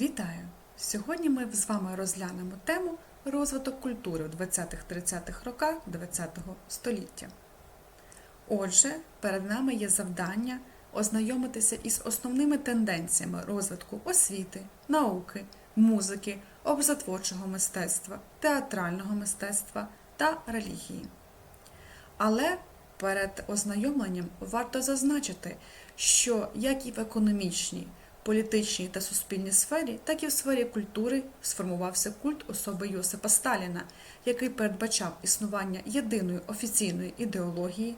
Вітаю! Сьогодні ми з вами розглянемо тему розвиток культури в 20-30-х роках ХХ століття. Отже, перед нами є завдання ознайомитися із основними тенденціями розвитку освіти, науки, музики, образотворчого мистецтва, театрального мистецтва та релігії. Але перед ознайомленням варто зазначити, що як і в економічній, політичній та суспільній сфері, так і в сфері культури сформувався культ особи Йосипа Сталіна, який передбачав існування єдиної офіційної ідеології,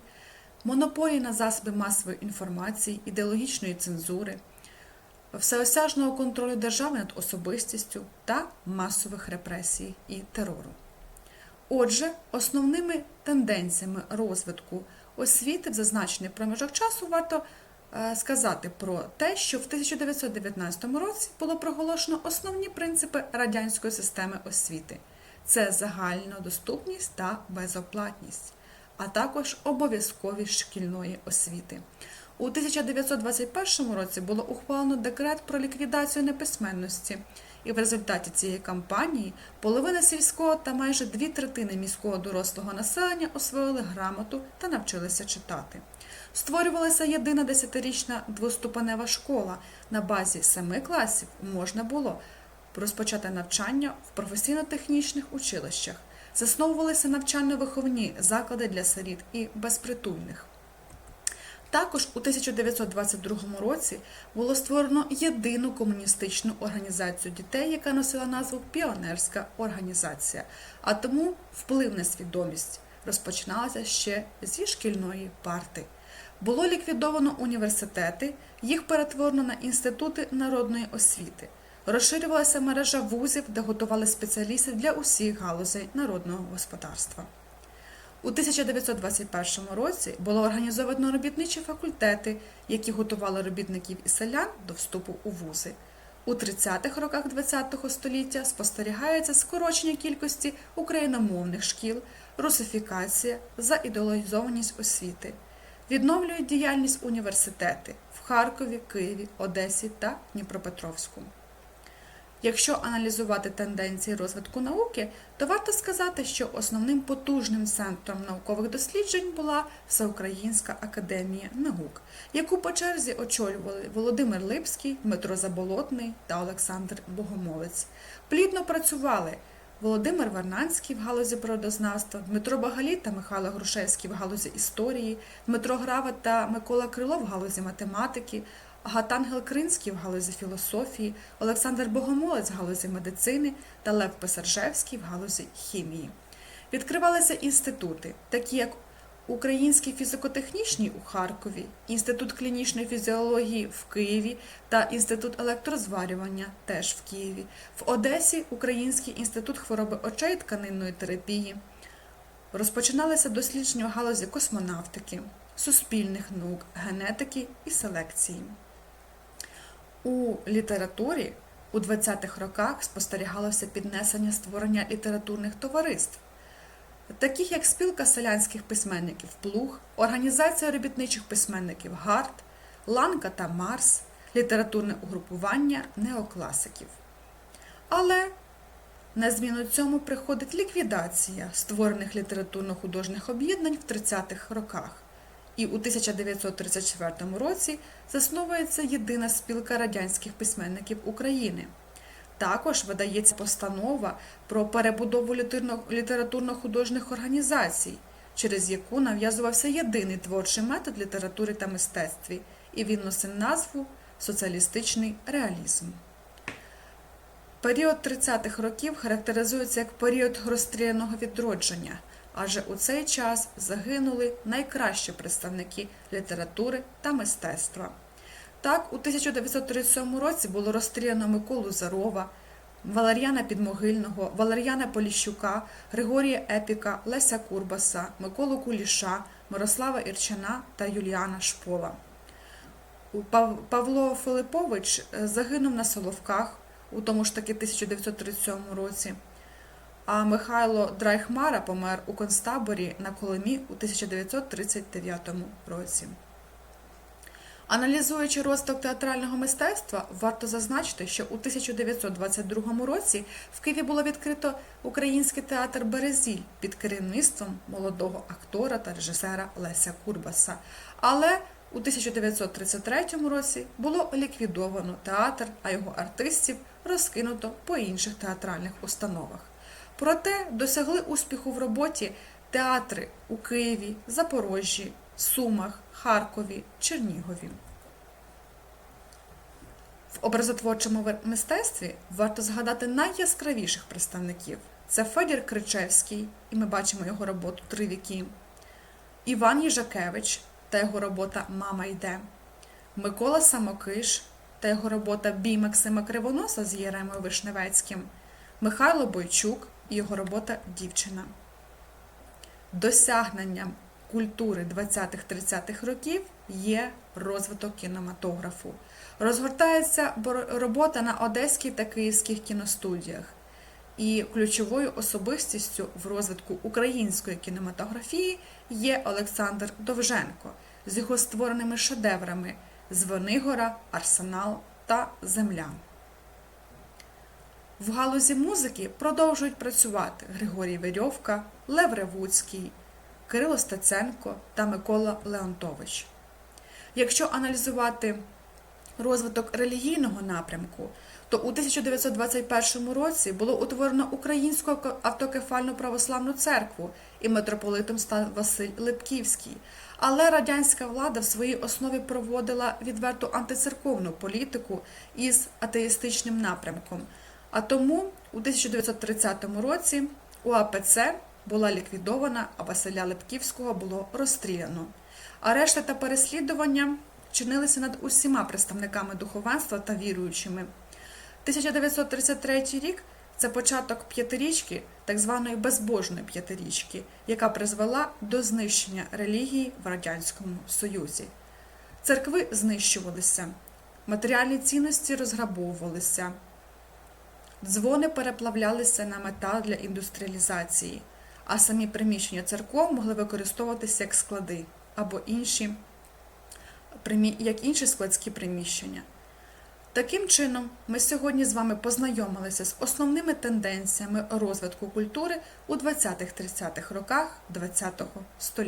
монополії на засоби масової інформації, ідеологічної цензури, всеосяжного контролю держави над особистістю та масових репресій і терору. Отже, основними тенденціями розвитку освіти в зазначений проміжок часу варто сказати про те, що в 1919 році було проголошено основні принципи радянської системи освіти: це загальнодоступність та безоплатність, а також обов'язковість шкільної освіти. У 1921 році було ухвалено декрет про ліквідацію неписьменності, і в результаті цієї кампанії половина сільського та майже дві третини міського дорослого населення освоїли грамоту та навчилися читати. Створювалася єдина десятирічна двоступенева школа. На базі семи класів можна було розпочати навчання в професійно-технічних училищах. Засновувалися навчально-виховні заклади для сиріт і безпритульних. Також у 1922 році було створено єдину комуністичну організацію дітей, яка носила назву Піонерська організація, а тому вплив на свідомість розпочиналася ще зі шкільної парти. Було ліквідовано університети, їх перетворено на інститути народної освіти. Розширювалася мережа вузів, де готували спеціалістів для усіх галузей народного господарства. У 1921 році було організовано робітничі факультети, які готували робітників і селян до вступу у вузи. У 30-х роках ХХ століття спостерігається скорочення кількості україномовних шкіл, русифікація, заідеологізованість освіти. Відновлюють діяльність університети в Харкові, Києві, Одесі та Дніпропетровську. Якщо аналізувати тенденції розвитку науки, то варто сказати, що основним потужним центром наукових досліджень була Всеукраїнська академія наук, яку по черзі очолювали Володимир Липський, Дмитро Заболотний та Олександр Богомолець. Плідно працювали Володимир Варнанський в галузі природознавства, Дмитро Багалі та Михайло Грушевський в галузі історії, Дмитро Грава та Микола Крилов в галузі математики. Гатангел Кринський в галузі філософії, Олександр Богомолець в галузі медицини та Лев Писаржевський в галузі хімії. Відкривалися інститути, такі як Український фізико-технічний у Харкові, Інститут клінічної фізіології в Києві та Інститут електрозварювання теж в Києві, в Одесі Український інститут хвороби очей тканинної терапії. Розпочиналися дослідження у галузі космонавтики, суспільних наук, генетики і селекції. У літературі у 20-х роках спостерігалося піднесення створення літературних товариств, таких як спілка селянських письменників Плуг, Організація робітничих письменників Гард, Ланка та Марс, літературне угрупування неокласиків. Але на зміну цьому приходить ліквідація створених літературно-художніх об'єднань в 30-х роках і у 1934 році засновується єдина спілка радянських письменників України. Також видається постанова про перебудову літературно-художніх організацій, через яку нав'язувався єдиний творчий метод літератури та мистецтві, і він носив назву соціалістичний реалізм. Період 30-х років характеризується як період розстріляного відродження адже у цей час загинули найкращі представники літератури та мистецтва. Так, у 1937 році було розстріляно Миколу Зарова, Валер'яна Підмогильного, Валер'яна Поліщука, Григорія Епіка, Леся Курбаса, Миколу Куліша, Мирослава Ірчана та Юліана Шпола. Павло Филипович е, загинув на Соловках у тому ж таки 1937 році а Михайло Драйхмара помер у концтаборі на Колимі у 1939 році. Аналізуючи розвиток театрального мистецтва, варто зазначити, що у 1922 році в Києві було відкрито Український театр Березіль під керівництвом молодого актора та режисера Леся Курбаса. Але у 1933 році було ліквідовано театр, а його артистів розкинуто по інших театральних установах. Проте досягли успіху в роботі театри у Києві, Запорожжі, Сумах, Харкові, Чернігові. В образотворчому мистецтві варто згадати найяскравіших представників. Це Федір Кричевський, і ми бачимо його роботу Три віки, Іван Їжакевич та його робота Мама йде, Микола Самокиш та його робота Бій Максима Кривоноса з Єремою Вишневецьким, Михайло Бойчук і його робота Дівчина. Досягненням культури 20-30-х років є розвиток кінематографу. Розгортається робота на одеській та київських кіностудіях. І ключовою особистістю в розвитку української кінематографії є Олександр Довженко з його створеними шедеврами Звенигора, Арсенал та Земля. В галузі музики продовжують працювати Григорій Верьовка, Лев Ревуцький, Кирило Стеценко та Микола Леонтович. Якщо аналізувати розвиток релігійного напрямку, то у 1921 році було утворено Українську автокефальну православну церкву і митрополитом став Василь Липківський. Але радянська влада в своїй основі проводила відверту антицерковну політику із атеїстичним напрямком. А тому у 1930 році УАПЦ була ліквідована, а Василя Липківського було розстріляно. Арешти та переслідування чинилися над усіма представниками духовенства та віруючими. 1933 рік це початок п'ятирічки, так званої безбожної п'ятирічки, яка призвела до знищення релігії в Радянському Союзі. Церкви знищувалися, матеріальні цінності розграбовувалися, дзвони переплавлялися на метал для індустріалізації, а самі приміщення церков могли використовуватися як склади або інші, як інші складські приміщення. Таким чином, ми сьогодні з вами познайомилися з основними тенденціями розвитку культури у 20-30-х роках ХХ століття.